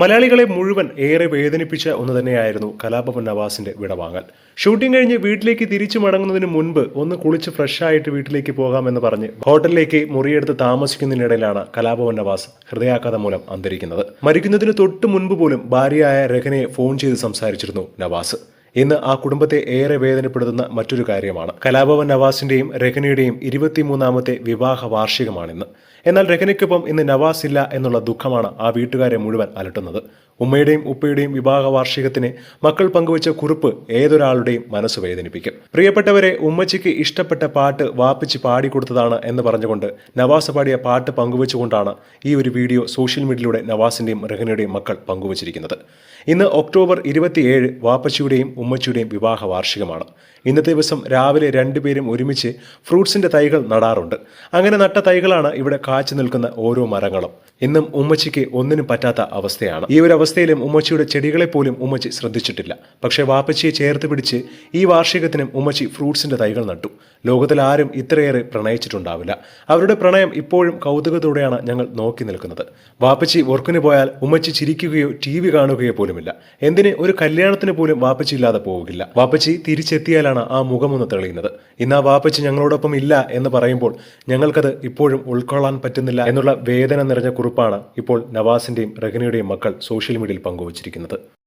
മലയാളികളെ മുഴുവൻ ഏറെ വേദനിപ്പിച്ച ഒന്ന് തന്നെയായിരുന്നു കലാഭവൻ നവാസിന്റെ വിടവാങ്ങൽ. ഷൂട്ടിംഗ് കഴിഞ്ഞ് വീട്ടിലേക്ക് തിരിച്ചു മടങ്ങുന്നതിന് മുൻപ് ഒന്ന് കുളിച്ച് ഫ്രഷായിട്ട് വീട്ടിലേക്ക് പോകാമെന്ന് പറഞ്ഞ് ഹോട്ടലിലേക്ക് മുറിയെടുത്ത് താമസിക്കുന്നതിനിടയിലാണ് കലാഭവൻ നവാസ് ഹൃദയാഘാതം മൂലം അന്തരിക്കുന്നത്. മരിക്കുന്നതിന് തൊട്ട് മുൻപ് പോലും ഭാര്യയായ രഹനയെ ഫോൺ ചെയ്ത് സംസാരിച്ചിരുന്നു നവാസ്. ഇന്ന് ആ കുടുംബത്തെ ഏറെ വേദനപ്പെടുത്തുന്ന മറ്റൊരു കാര്യമാണ്. കലാഭവൻ നവാസിന്റെയും രഹനയുടെയും ഇരുപത്തിമൂന്നാമത്തെ വിവാഹ വാർഷികമാണിന്ന്. എന്നാൽ രഹനയ്ക്കൊപ്പം ഇന്ന് നവാസ് ഇല്ല എന്നുള്ള ദുഃഖമാണ് ആ വീട്ടുകാരെ മുഴുവൻ അലട്ടുന്നത്. ഉമ്മയുടെയും ഉപ്പയുടെയും വിവാഹ വാർഷികത്തിന് മക്കൾ പങ്കുവച്ച കുറിപ്പ് ഏതൊരാളുടെയും മനസ്സ് വേദനിപ്പിക്കും. പ്രിയപ്പെട്ടവരെ ഉമ്മച്ചിക്ക് ഇഷ്ടപ്പെട്ട പാട്ട് വാപ്പിച്ച് പാടിക്കൊടുത്തതാണ് എന്ന് പറഞ്ഞുകൊണ്ട് നവാസ് പാടിയ പാട്ട് പങ്കുവച്ചുകൊണ്ടാണ് ഈ ഒരു വീഡിയോ സോഷ്യൽ മീഡിയയിലൂടെ നവാസിന്റെയും റഹനയുടെയും മക്കൾ പങ്കുവച്ചിരിക്കുന്നത്. ഇന്ന് ഒക്ടോബർ ഇരുപത്തിയേഴ് വാപ്പച്ചിയുടെയും ഉമ്മച്ചിയുടെയും വിവാഹ വാർഷികമാണ്. ഇന്നത്തെ ദിവസം രാവിലെ രണ്ടുപേരും ഒരുമിച്ച് ഫ്രൂട്ട്സിന്റെ തൈകൾ നടാറുണ്ട്. അങ്ങനെ നട്ട തൈകളാണ് ഇവിടെ കാച്ചു നിൽക്കുന്ന ഓരോ മരങ്ങളും. ഇന്നും ഉമ്മച്ചിക്ക് ഒന്നിനും പറ്റാത്ത അവസ്ഥയാണ്. ഈ ഒരു അവസ്ഥയിലും ഉമ്മച്ചിയുടെ ചെടികളെ പോലും ഉമ്മച്ചി ശ്രദ്ധിച്ചിട്ടില്ല. പക്ഷേ വാപ്പച്ചിയെ ചേർത്ത് പിടിച്ച് ഈ വാർഷികത്തിനും ഉമ്മച്ചി ഫ്രൂട്ട്സിന്റെ തൈകൾ നട്ടു. ലോകത്തിൽ ആരും ഇത്രയേറെ പ്രണയിച്ചിട്ടുണ്ടാവില്ല. അവരുടെ പ്രണയം ഇപ്പോഴും കൗതുകത്തോടെയാണ് ഞങ്ങൾ നോക്കി നിൽക്കുന്നത്. വാപ്പച്ചി വർക്കിന് പോയാൽ ഉമ്മച്ചി ചിരിക്കുകയോ ടി വി കാണുകയോ പോലുമില്ല. എന്തിന് ഒരു കല്യാണത്തിന് പോലും വാപ്പച്ചി പോകില്ല. വാപ്പച്ചി തിരിച്ചെത്തിയാലാണ് ആ മുഖമൊന്ന് തെളിയുന്നത്. ഇന്ന് ആ വാപ്പച്ചി ഞങ്ങളോടൊപ്പം ഇല്ല എന്ന് പറയുമ്പോൾ ഞങ്ങൾക്കത് ഇപ്പോഴും ഉൾക്കൊള്ളാൻ പറ്റുന്നില്ല എന്നുള്ള വേദന നിറഞ്ഞ കുറിപ്പാണ് ഇപ്പോൾ നവാസിന്റെയും റഹ്നയുടെയും മക്കൾ സോഷ്യൽ മീഡിയയിൽ പങ്കുവച്ചിരിക്കുന്നത്.